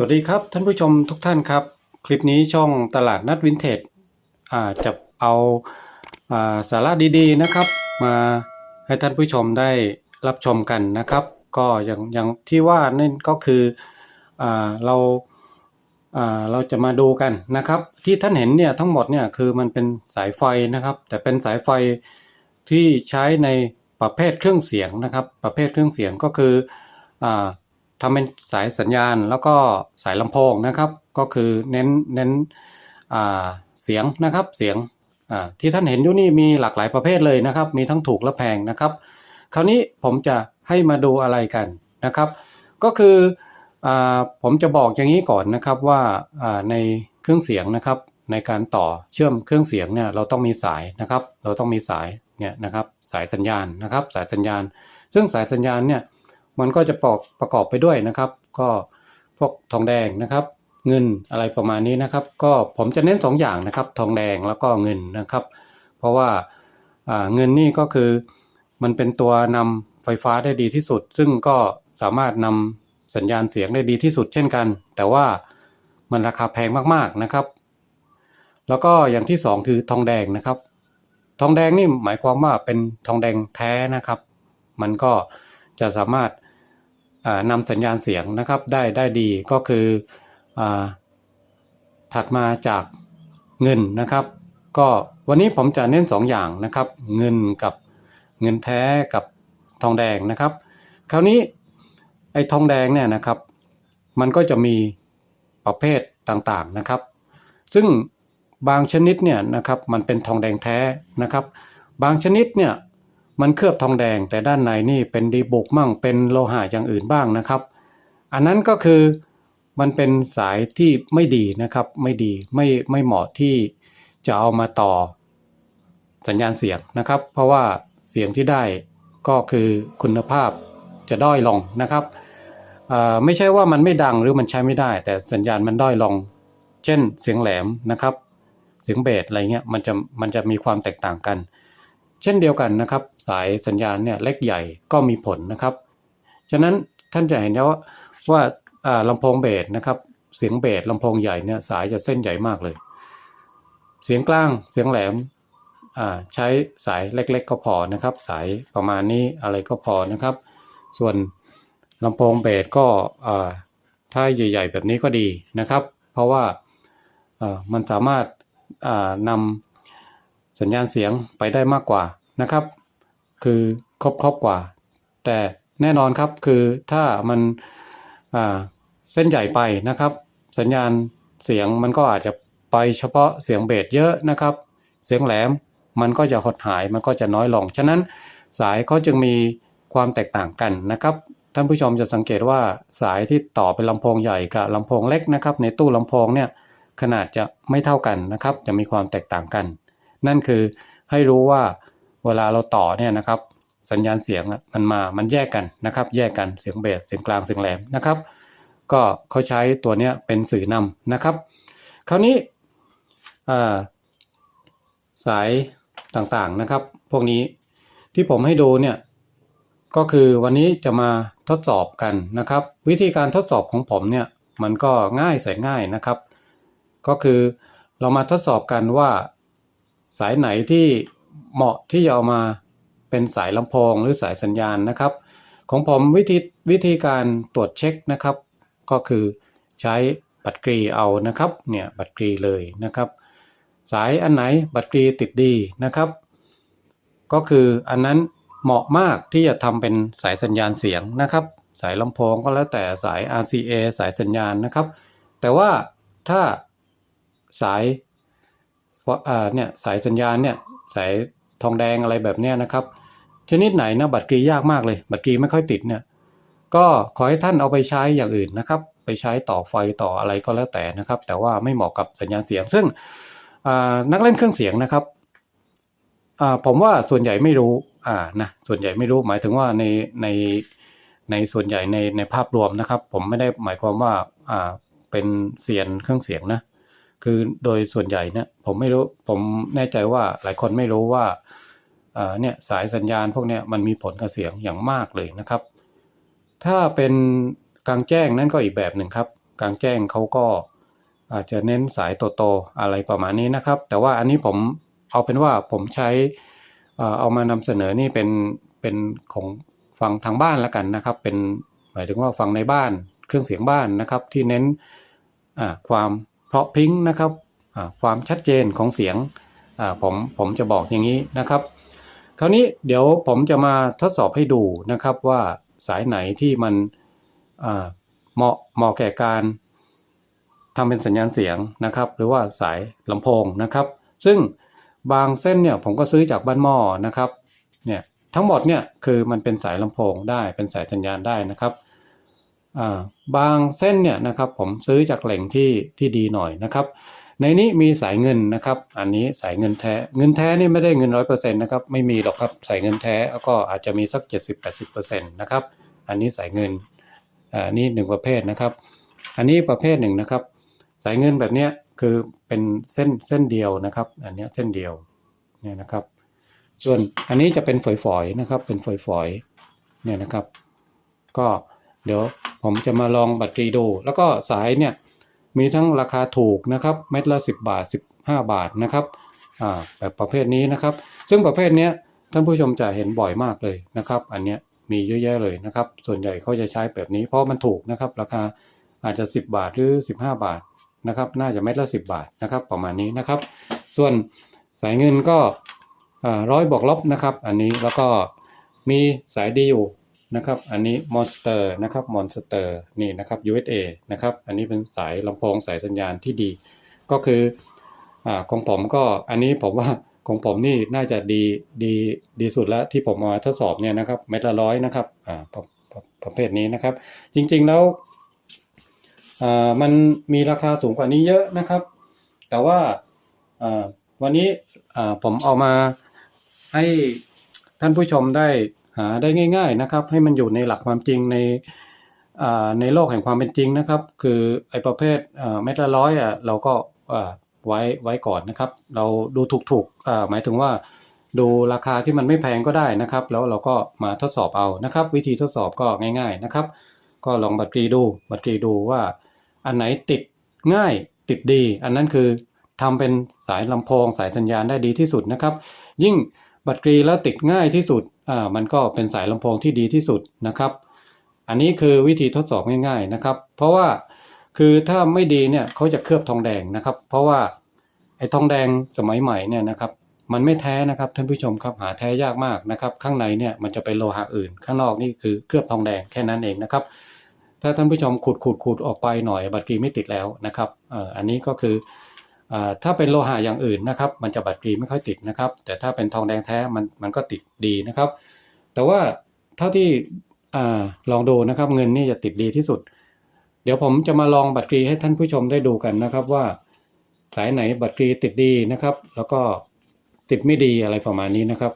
สวัสดีครับท่านผู้ชมทุกท่านครับ คลิปนี้ช่องตลาดนัดวินเทจจะเอาอาสาระดีๆนะครับ มาให้ท่านผู้ชมได้รับชมกันนะครับ ก็อย่างอย่างที่ว่านั่นก็คืออเราเราจะมาดูกันนะครับ ที่ท่านเห็นเนี่ยทั้งหมดเนี่ยคือมันเป็นสายไฟนะครับ แต่เป็นสายไฟที่ใช้ในประเภทเครื่องเสียงนะครับ ประเภทเครื่องเสียงก็คืออ ทำเป็นสายสัญญาณแล้วก็สายลำโพงนะครับ ก็คือเน้นเน้นเสียงนะครับเสียงที่ท่านเห็นอยู่นี่มีหลากหลายประเภทเลยนะครับ มีทั้งถูกและแพงนะครับ คราวนี้ผมจะให้มาดูอะไรกันนะครับ ก็คืออผมจะบอกอย่างนี้ก่อนนะครับว่าในเครื่องเสียงนะครับในการต่อเชื่อมเครื่องเสียงเนี่ยเราต้องมีสายนะครับ เราต้องมีสายเนี่ยนะครับสายสัญญาณนะครับ สายสัญญาณ ซึ่งสายสัญญาณเนี่ย มันก็จะประกอบประกอบไปด้วยนะครับ ก็พวกทองแดงนะครับ เงินอะไรประมาณนี้นะครับ ก็ผมจะเน้น2ออย่างนะครับ ทองแดงแล้วก็เงินนะครับ เพราะว่าเงินนี่ก็คือมันเป็นตัวนำไฟฟ้าได้ดีที่สุด ซึ่งก็สามารถนำสัญญาณเสียงได้ดีที่สุดเช่นกัน แต่ว่ามันราคาแพงมากๆนะครับ แล้วก็อย่างที่ 2 คือทองแดงนะครับ ทองแดงนี่หมายความว่าเป็นทองแดงแท้นะครับ มันก็จะสามารถ นำสัญญาณเสียงนะครับได้ได้ดีก็คืออถัดมาจากเงินนะครับ ก็วันนี้ผมจะเน้น 2 อย่างนะครับ เงินกับเงินแท้กับทองแดงนะครับ คราวนี้ไอ้ทองแดงเนี่ยนะครับ มันก็จะมีประเภทต่างๆนะครับ ซึ่งบางชนิดเนี่ยนะครับมันเป็นทองแดงแท้นะครับ บางชนิดเนี่ย มันเคลือบทองแดงแต่ด้านในนี่เป็นดีบุกมั่งเป็นโลหะอย่างอื่นบ้างนะครับ อันนั้นก็คือมันเป็นสายที่ไม่ดีนะครับ ไม่ดีไม่ไม่เหมาะที่จะเอามาต่อสัญญาณเสียงนะครับ เพราะว่าเสียงที่ได้ก็คือคุณภาพจะด้อยลงนะครับไม่ใช่ว่ามันไม่ดังหรือมันใช้ไม่ได้ แต่สัญญาณมันด้อยลง เช่นเสียงแหลมนะครับ เสียงเบสอะไรเงี้ยมันจะมันจะมีความแตกต่างกัน เช่นเดียวกันนะครับ สายสัญญาณเนี่ยเล็กใหญ่ก็มีผลนะครับ ฉะนั้นท่านจะเห็นได้ว่าว่าลำโพงเบสนะครับ เสียงเบสลำโพงใหญ่เนี่ยสายจะเส้นใหญ่มากเลย เสียงกลางเสียงแหลมใช้สายเล็กๆ ก็พอนะครับ สายประมาณนี้อะไรก็พอนะครับ ส่วนลำโพงเบสก็ถ้าใหญ่ ๆ แบบนี้ก็ดีนะครับ เพราะว่ามันสามารถนำ สัญญาณเสียงไปได้มากกว่านะครับ คือครบครบกว่า แต่แน่นอนครับคือถ้ามันเส้นใหญ่ไปนะครับ สัญญาณเสียงมันก็อาจจะไปเฉพาะเสียงเบสเยอะนะครับ เสียงแหลมมันก็จะหดหายมันก็จะน้อยลง ฉะนั้นสายเขาจึงมีความแตกต่างกันนะครับ ท่านผู้ชมจะสังเกตว่าสายที่ต่อเป็นลำโพงใหญ่กับลำโพงเล็กนะครับ ในตู้ลำโพงเนี่ยขนาดจะไม่เท่ากันนะครับ จะมีความแตกต่างกัน นั่นคือให้รู้ว่าเวลาเราต่อเนี่ยนะครับสัญญาณเสียงมันมา มันแยกกันนะครับ แยกกันเสียงเบสเสียงกลางเสียงแหลมนะครับ ก็เขาใช้ตัวเนี้ยเป็นสื่อนำนะครับ คราวนี้สายต่างๆนะครับ พวกนี้ที่ผมให้ดูเนี่ยก็คือวันนี้จะมาทดสอบกันนะครับ วิธีการทดสอบของผมเนี่ยมันก็ง่ายใส่ง่ายนะครับ ก็คือเรามาทดสอบกันว่า สายไหนที่เหมาะที่จะเอามาเป็นสายลำโพงหรือสายสัญญาณนะครับ ของผมวิธีวิธีการตรวจเช็คนะครับ ก็คือใช้บัตรกรีเอานะครับเนี่ยบัตรกรีเลยนะครับ สายอันไหนบัตรกรีติดดีนะครับ ก็คืออันนั้นเหมาะมากที่จะทำเป็นสายสัญญาณเสียงนะครับ สายลำโพงก็แล้วแต่สาย RCA สายสัญญาณนะครับ แต่ว่าถ้าสาย เนี่ยสายสัญญาณเนี่ยสายทองแดงอะไรแบบเนี้ยนะครับ ชนิดไหนนะบัตรกรียากมากเลย บัตรกรีไม่ค่อยติดเนี่ยก็ขอให้ท่านเอาไปใช้อย่างอื่นนะครับ ไปใช้ต่อไฟต่ออะไรก็แล้วแต่นะครับ แต่ว่าไม่เหมาะกับสัญญาณเสียง ซึ่งนักเล่นเครื่องเสียงนะครับผมว่าส่วนใหญ่ไม่รู้อ่านะส่วนใหญ่ไม่รู้หมายถึงว่าในในในส่วนใหญ่ในในภาพรวมนะครับ ผมไม่ได้หมายความว่าอ่าเป็นเสียนเครื่องเสียงนะ คือโดยส่วนใหญ่เนี่ยผมไม่รู้ผมแน่ใจว่าหลายคนไม่รู้ว่าเนี่ยสายสัญญาณพวกนี้มันมีผลกับเสียงอย่างมากเลยนะครับ ถ้าเป็นกลางแจ้งนั่นก็อีกแบบหนึ่งครับ กลางแจ้งเขาก็อาจจะเน้นสายโตๆอะไรประมาณนี้นะครับ แต่ว่าอันนี้ผมเอาเป็นว่าผมใช้เอามานำเสนอนี่เป็นเป็นของฝั่งทางบ้านแล้วกันนะครับ เป็นหมายถึงว่าฝั่งในบ้านเครื่องเสียงบ้านนะครับที่เน้นความ เพราะพิ้งนะครับความชัดเจนของเสียงผมผมจะบอกอย่างนี้นะครับ คราวนี้เดี๋ยวผมจะมาทดสอบให้ดูนะครับว่าสายไหนที่มันเหมาะเหมาะแก่การทำเป็นสัญญาณเสียงนะครับ หรือว่าสายลำโพงนะครับ ซึ่งบางเส้นเนี่ยผมก็ซื้อจากบ้านหม้อนะครับเนี่ยทั้งหมดเนี่ยคือมันเป็นสายลำโพงได้เป็นสายสัญญาณได้นะครับ บางเส้นเนี่ยนะครับผมซื้อจากแหล่งที่ที่ดีหน่อยนะครับ ในนี้มีสายเงินนะครับ อันนี้สายเงินแท้เงินแท้นี่ไม่ได้เงินร้อยเปอร์เซ็นต์นะครับไม่มีหรอกครับสายเงินแท้ก็อาจจะมีสักเจ็ดสิบแปดสิบเปอร์เซ็นต์นะครับอันนี้สายเงินอ่าอันนี้หนึ่งประเภทนะครับ อันนี้ประเภทหนึ่งนะครับ สายเงินแบบเนี้ยคือเป็นเส้นเส้นเดียวนะครับ อันนี้เส้นเดียวเนี่ยนะครับ ส่วนอันนี้จะเป็นฝอยๆนะครับเป็นฝอยๆเนี่ยนะครับ ก็ เดี๋ยวผมจะมาลองบัตรตรีดู แล้วก็สายเนี่ยมีทั้งราคาถูกนะครับเม็ดละ 10 บาท 15 บาทนะครับอ่าแบบประเภทนี้นะครับ ซึ่งประเภทนี้ท่านผู้ชมจะเห็นบ่อยมากเลยนะครับ อันเนี้ยมีเยอะแยะเลยนะครับ ส่วนใหญ่เขาจะใช้แบบนี้เพราะมันถูกนะครับ ราคาอาจจะ 10 บาทหรือ 15 บาทนะครับ น่าจะเม็ดละ 10 บาทนะครับ ประมาณนี้นะครับ ส่วนสายเงินก็ร้อยบวกลบนะครับ อันนี้แล้วก็มีสายดีอยู่ นะครับ อันนี้ Monster นะครับ Monster นี่นะครับ USA นะครับ อันนี้เป็นสายลำโพงสายสัญญาณที่ดี ก็คืออ่าของผมก็อันนี้ผมว่าของผมนี่น่าจะดีดีดีสุดแล้วที่ผมมาทดสอบเนี่ยนะครับเม็ดละร้อยนะครับอ่าประประประเภทนี้นะครับ จริงๆแล้วอ่ามันมีราคาสูงกว่านี้เยอะนะครับ แต่ว่าอ่าวันนี้อ่าผมเอามาให้ท่านผู้ชมได้ หาได้ง่าย ๆนะครับ ให้มันอยู่ในหลักความจริงในในโลกแห่งความเป็นจริงนะครับ คือไอ้ประเภทเม็ดละร้อยอะเราก็ไว้ไว้ก่อนนะครับ เราดูถูกๆอ่าหมายถึงว่าดูราคาที่มันไม่แพงก็ได้นะครับ แล้วเราก็มาทดสอบเอานะครับ วิธีทดสอบก็ง่าย ๆนะครับ ก็ลองบัตรกรีดูบัตรกรีดูว่า อันไหนติดง่ายติดดี อันนั้นคือทำเป็นสายลำโพงสายสัญญาณได้ดีที่สุดนะครับ ยิ่งบัตรกรีแล้วติดง่ายที่สุด มันก็เป็นสายลำโพงที่ดีที่สุดนะครับ อันนี้คือวิธีทดสอบง่ายๆนะครับ เพราะว่าคือถ้าไม่ดีเนี่ยเขาจะเคลือบทองแดงนะครับ เพราะว่าไอ้ทองแดงสมัยใหม่เนี่ยนะครับมันไม่แท้นะครับท่านผู้ชมครับหาแท้ยากมากนะครับ ข้างในเนี่ยมันจะเป็นโลหะอื่น ข้างนอกนี่คือเคลือบทองแดงแค่นั้นเองนะครับ ถ้าท่านผู้ชมขูดขูดขูดออกไปหน่อยบัตรกรีไม่ติดแล้วนะครับเอ่ออันนี้ก็คือ ถ้าเป็นโลหะอย่างอื่นนะครับมันจะบัตรกรีไม่ค่อยติดนะครับ แต่ถ้าเป็นทองแดงแท้มันมันก็ติดดีนะครับ แต่ว่าเท่าที่ลองดูนะครับเงินนี่จะติดดีที่สุด เดี๋ยวผมจะมาลองบัตรกรีให้ท่านผู้ชมได้ดูกันนะครับว่าสายไหนบัตรกรีติดดีนะครับ แล้วก็ติดไม่ดีอะไรประมาณนี้นะครับ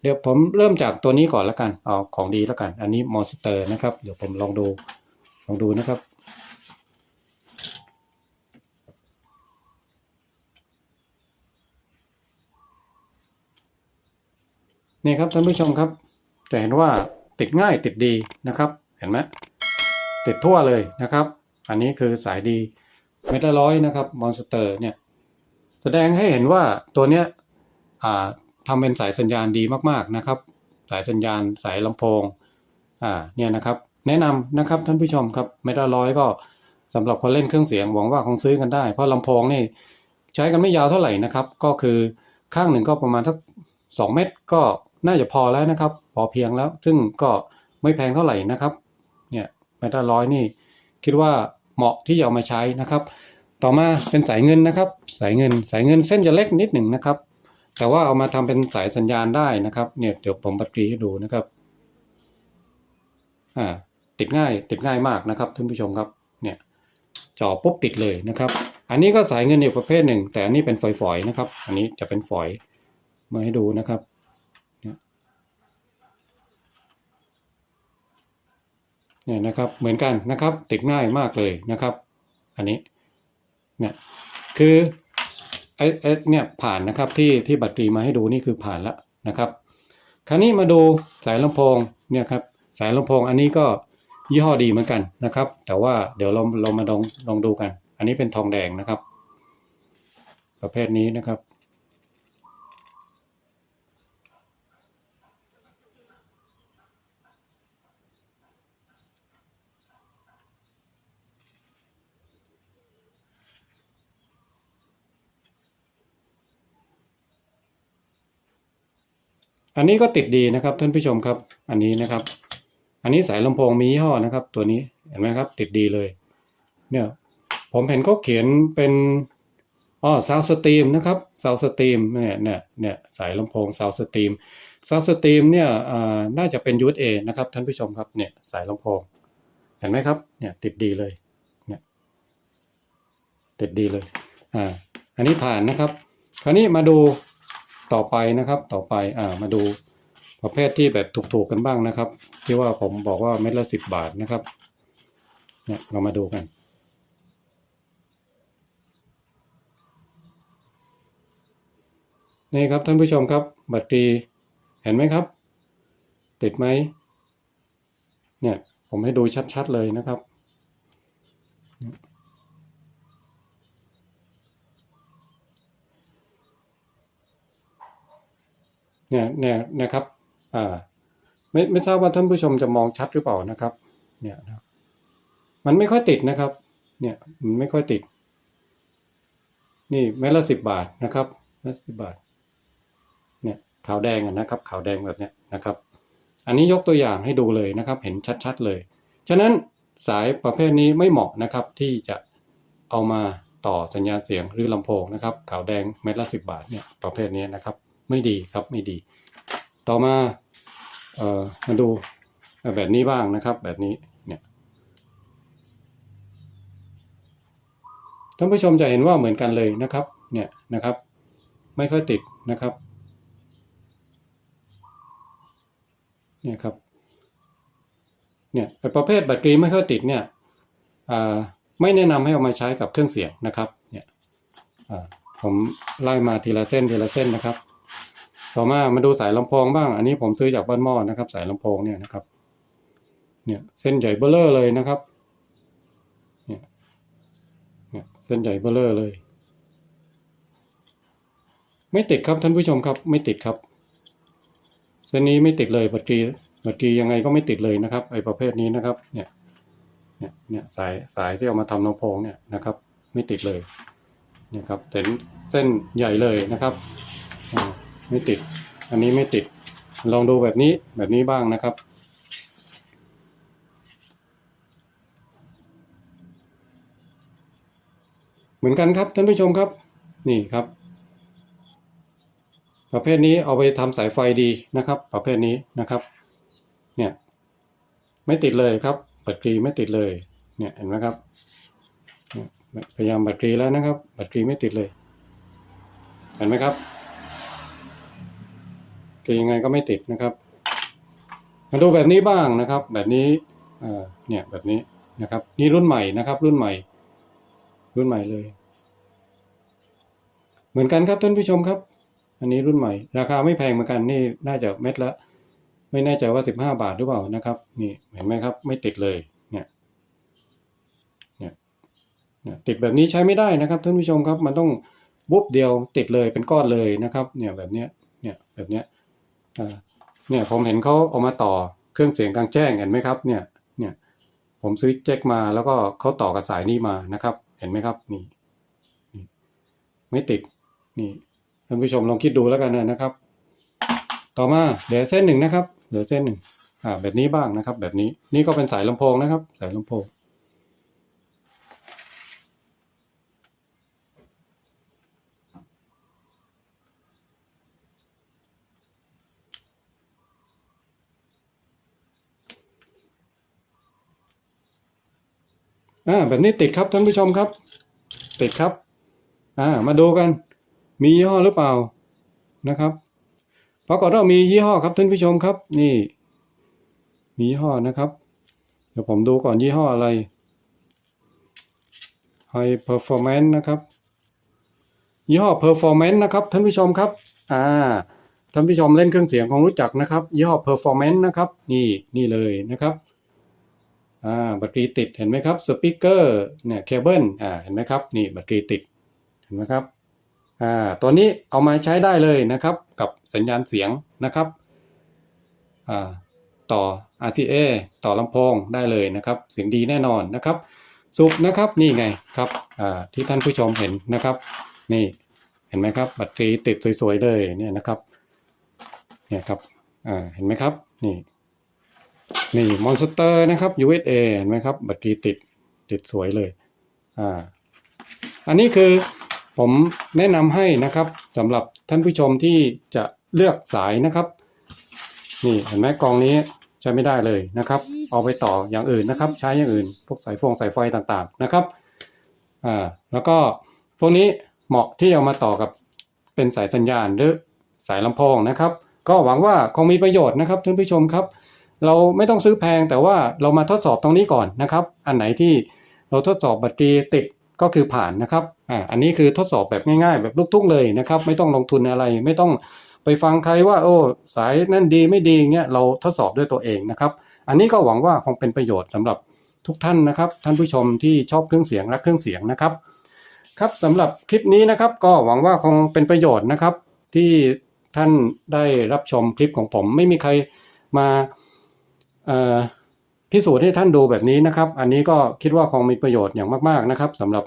เดี๋ยวผมเริ่มจากตัวนี้ก่อนแล้วกันเอาของดีแล้วกัน อันนี้มอนสเตอร์นะครับ เดี๋ยวผมลองดูลองดูนะครับ นี่ครับท่านผู้ชมครับ จะเห็นว่าติดง่ายติดดีนะครับ เห็นไหมติดทั่วเลยนะครับ อันนี้คือสายดีเมตรละร้อยนะครับมอนสเตอร์เนี่ยแสดงให้เห็นว่าตัวเนี้ยทำเป็นสายสัญญาณดีมากๆนะครับ สายสัญญาณสายลำโพงอ่าเนี่ยนะครับ แนะนำนะครับท่านผู้ชมครับเมตรละร้อยก็สำหรับคนเล่นเครื่องเสียงหวังว่าคงซื้อกันได้ เพราะลำโพงนี่ใช้กันไม่ยาวเท่าไหร่นะครับ ก็คือข้างหนึ่งก็ประมาณสักสองเมตรก็ น่าจะพอแล้วนะครับ พอเพียงแล้ว ซึ่งก็ไม่แพงเท่าไหร่นะครับ เนี่ยเมตรละร้อยนี่คิดว่าเหมาะที่จะเอามาใช้นะครับ ต่อมาเป็นสายเงินนะครับ สายเงิน สายเงินเส้นจะเล็กนิดหนึ่งนะครับ แต่ว่าเอามาทำเป็นสายสัญญาณได้นะครับ เนี่ยเดี๋ยวผมบัตรกรีให้ดูนะครับ อ่า ติดง่าย ติดง่ายมากนะครับท่านผู้ชมครับ เนี่ยจ่อปุ๊บติดเลยนะครับ อันนี้ก็สายเงินอีกประเภทหนึ่ง แต่อันนี้เป็นฝอยๆนะครับ อันนี้จะเป็นฝอยมาให้ดูนะครับ เนี่ยนะครับเหมือนกันนะครับติดง่ายมากเลยนะครับ อันนี้เนี่ยคือไอ้เนี่ยผ่านนะครับที่ที่บัตรกรีมาให้ดูนี่คือผ่านแล้วนะครับ คราวนี้มาดูสายลำโพงเนี่ยครับสายลำโพงอันนี้ก็ยี่ห้อดีเหมือนกันนะครับ แต่ว่าเดี๋ยวเราเรามาลองลองดูกัน อันนี้เป็นทองแดงนะครับ ประเภทนี้นะครับ อันนี้ก็ติดดีนะครับท่านผู้ชมครับ อันนี้นะครับ อันนี้สายลำโพงมียี่ห้อนะครับ ตัวนี้เห็นไหมครับ ติดดีเลย เนี่ยผมเห็นเขาเขียนเป็นอ๋อซาวสตรีมนะครับซาวสตรีมเนี่ยเนี่ยเนี่ยสายลำโพงซาวสตรีมซาวสตรีมเนี่ยอ่าน่าจะเป็น USA นะครับท่านผู้ชมครับเนี่ยสายลำโพง เห็นไหมครับเนี่ยติดดีเลยเนี่ยติดดีเลยอ่าอันนี้ผ่านนะครับ คราวนี้มาดู ต่อไปนะครับ ต่อไปอ่ามาดูประเภทที่แบบถูกๆกันบ้างนะครับ ที่ว่าผมบอกว่าเม็ดละสิบบาทนะครับเนี่ยเรามาดูกันนี่ครับท่านผู้ชมครับ บัตรีเห็นไหมครับ ติดไหมเนี่ยผมให้ดูชัดๆเลยนะครับ เนี่ยเนี่ยนะครับอ่าไม่ไม่ทราบว่าท่านผู้ชมจะมองชัดหรือเปล่านะครับ เนี่ยนะมันไม่ค่อยติดนะครับ เนี่ยมันไม่ค่อยติด นี่เม็ดละสิบบาทนะครับเม็ดสิบบาท เนี่ยขาวแดงนะครับ ขาวแดงแบบเนี้ยนะครับ อันนี้ยกตัวอย่างให้ดูเลยนะครับ เห็นชัดๆเลย ฉะนั้นสายประเภทนี้ไม่เหมาะนะครับ ที่จะเอามาต่อสัญญาณเสียงหรือลำโพงนะครับ ขาวแดงเม็ดละสิบบาทเนี่ยประเภทนี้นะครับ ไม่ดีครับไม่ดี ต่อมาเอ่อมาดูแบบนี้บ้างนะครับแบบนี้เนี่ยท่านผู้ชมจะเห็นว่าเหมือนกันเลยนะครับเนี่ยนะครับ ไม่ค่อยติดนะครับเนี่ยครับเนี่ยประเภทแบตเตอรี่ไม่ค่อยติดเนี่ยอ่าไม่แนะนำให้เอามาใช้กับเครื่องเสียงนะครับเนี่ยอ่าผมไล่มาทีละเส้นทีละเส้นนะครับ ต่อมามาดูสายลำโพงบ้าง อันนี้ผมซื้อจากบ้านหม้อนะครับ สายลำโพงเนี่ยนะครับ เนี่ยเส้นใหญ่เบ้อเร่อเลยนะครับ เนี่ยเนี่ยเส้นใหญ่เบ้อเร่อเลย ไม่ติดครับท่านผู้ชมครับ ไม่ติดครับ เส้นนี้ไม่ติดเลยบัตรีบัตรียังไงก็ไม่ติดเลยนะครับไอ้ประเภทนี้นะครับ เนี่ย เนี่ยเนี่ยสายสายที่เอามาทำลำโพงเนี่ยนะครับ ไม่ติดเลยเนี่ยครับเส้นเส้นใหญ่เลยนะครับ ไม่ติด อันนี้ไม่ติด ลองดูแบบนี้แบบนี้บ้างนะครับ เหมือนกันครับท่านผู้ชมครับ นี่ครับ ประเภทนี้เอาไปทำสายไฟดีนะครับ ประเภทนี้นะครับ เนี่ย ไม่ติดเลยครับแบตเตอรี่ไม่ติดเลย เนี่ยเห็นไหมครับพยายามแบตเตอรี่แล้วนะครับแบตเตอรี่ไม่ติดเลย เห็นไหมครับ ก็ยังไงก็ไม่ติดนะครับ มาดูแบบนี้บ้างนะครับ แบบนี้เนี่ยแบบนี้นะครับ นี่รุ่นใหม่นะครับ รุ่นใหม่ รุ่นใหม่เลย เหมือนกันครับท่านผู้ชมครับ อันนี้รุ่นใหม่ ราคาไม่แพงเหมือนกันนี่น่าจะเม็ดละ ไม่แน่ใจว่าสิบห้าบาทหรือเปล่านะครับ นี่เห็นไหมครับ ไม่ติดเลยเนี่ยเนี่ยเนี่ยติดแบบนี้ใช้ไม่ได้นะครับท่านผู้ชมครับ มันต้องบุ๊บเดียวติดเลยเป็นก้อนเลยนะครับ เนี่ยแบบเนี้ยเนี่ยแบบเนี้ย เนี่ยผมเห็นเขาเอามาต่อเครื่องเสียงกลางแจ้งเห็นไหมครับเนี่ยเนี่ยผมซื้อแจ็คมาแล้วก็เขาต่อกับสายนี้มานะครับ เห็นไหมครับนี่ไม่ติดนี่ท่านผู้ชมลองคิดดูแล้วกันนะครับ ต่อมาเหลือเส้นหนึ่งนะครับเหลือเส้นหนึ่งอ่าแบบนี้บ้างนะครับ แบบนี้นี่ก็เป็นสายลำโพงนะครับ สายลำโพง อ่าแบบนี้ติดครับท่านผู้ชมครับ ติดครับอ่ามาดูกัน มียี่ห้อหรือเปล่านะครับปรากฏว่ามียี่ห้อครับท่านผู้ชมครับ นี่ มียี่ห้อนะครับ เดี๋ยวผมดูก่อนยี่ห้ออะไร High Performance นะครับ ยี่ห้อ Performance นะครับท่านผู้ชมครับอ่าท่านผู้ชมเล่นเครื่องเสียงคงรู้จักนะครับ ยี่ห้อ Performance นะครับ นี่นี่เลยนะครับ อ่าแบตเตอรี่ติดเห็นไหมครับสปีกเกอร์เนี่ยเคเบิลอ่าเห็นไหมครับนี่แบตเตอรี่ติดเห็นไหมครับอ่าตัวนี้เอามาใช้ได้เลยนะครับกับสัญญาณเสียงนะครับอ่าต่อ RCA ต่อลำโพงได้เลยนะครับ เสียงดีแน่นอนนะครับสุบนะครับนี่ไงครับอ่าที่ท่านผู้ชมเห็นนะครับ นี่เห็นไหมครับแบตเตอรี่ติดสวยๆเลยเนี่ยนะครับเนี่ยครับอ่าเห็นไหมครับนี่ นี่มอนสเตอร์นะครับ USA เห็นไหมครับบตเตรีติดติดสวยเลยอ่าอันนี้คือผมแนะนำให้นะครับสำหรับท่านผู้ชมที่จะเลือกสายนะครับ นี่เห็นไหมกองนี้ใช้ไม่ได้เลยนะครับ เอาไปต่ออย่างอื่นนะครับ ใช้อย่างอื่น พวกสายฟงสายไฟต่างๆนะครับอ่าแล้วก็พวกนี้เหมาะที่เอามาต่อกับเป็นสายสัญญาณหรือสายลำโพงนะครับ ก็หวังว่าคงมีประโยชน์นะครับท่านผู้ชมครับ เราไม่ต้องซื้อแพงแต่ว่าเรามาทดสอบตรงนี้ก่อนนะครับ อันไหนที่เราทดสอบแบตเตอรี่ติดก็คือผ่านนะครับอ่าอันนี้คือทดสอบแบบง่ายๆ แบบลูกทุ่งเลยนะครับ ไม่ต้องลงทุนอะไรไม่ต้องไปฟังใครว่าโอ้สายนั่นดีไม่ดีเงี้ยเราทดสอบด้วยตัวเองนะครับ อันนี้ก็หวังว่าคงเป็นประโยชน์สำหรับทุกท่านนะครับ ท่านผู้ชมที่ชอบเครื่องเสียงรักเครื่องเสียงนะครับ ครับสำหรับคลิปนี้นะครับ ก็หวังว่าคงเป็นประโยชน์นะครับ ที่ท่านได้รับชมคลิปของผม ไม่มีใครมา พิสูจน์ให้ท่านดูแบบนี้นะครับ อันนี้ก็คิดว่าคงมีประโยชน์อย่างมากๆนะครับสำหรับ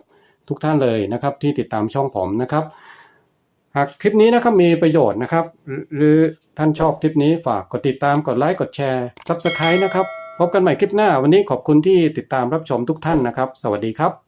ทุกท่านเลยนะครับที่ติดตามช่องผมนะครับ หากคลิปนี้นะครับมีประโยชน์นะครับ หรือท่านชอบคลิปนี้ฝากกดติดตามกดไลค์กดแชร์ซับสไครต์นะครับ พบกันใหม่คลิปหน้า วันนี้ขอบคุณที่ติดตามรับชมทุกท่านนะครับ สวัสดีครับ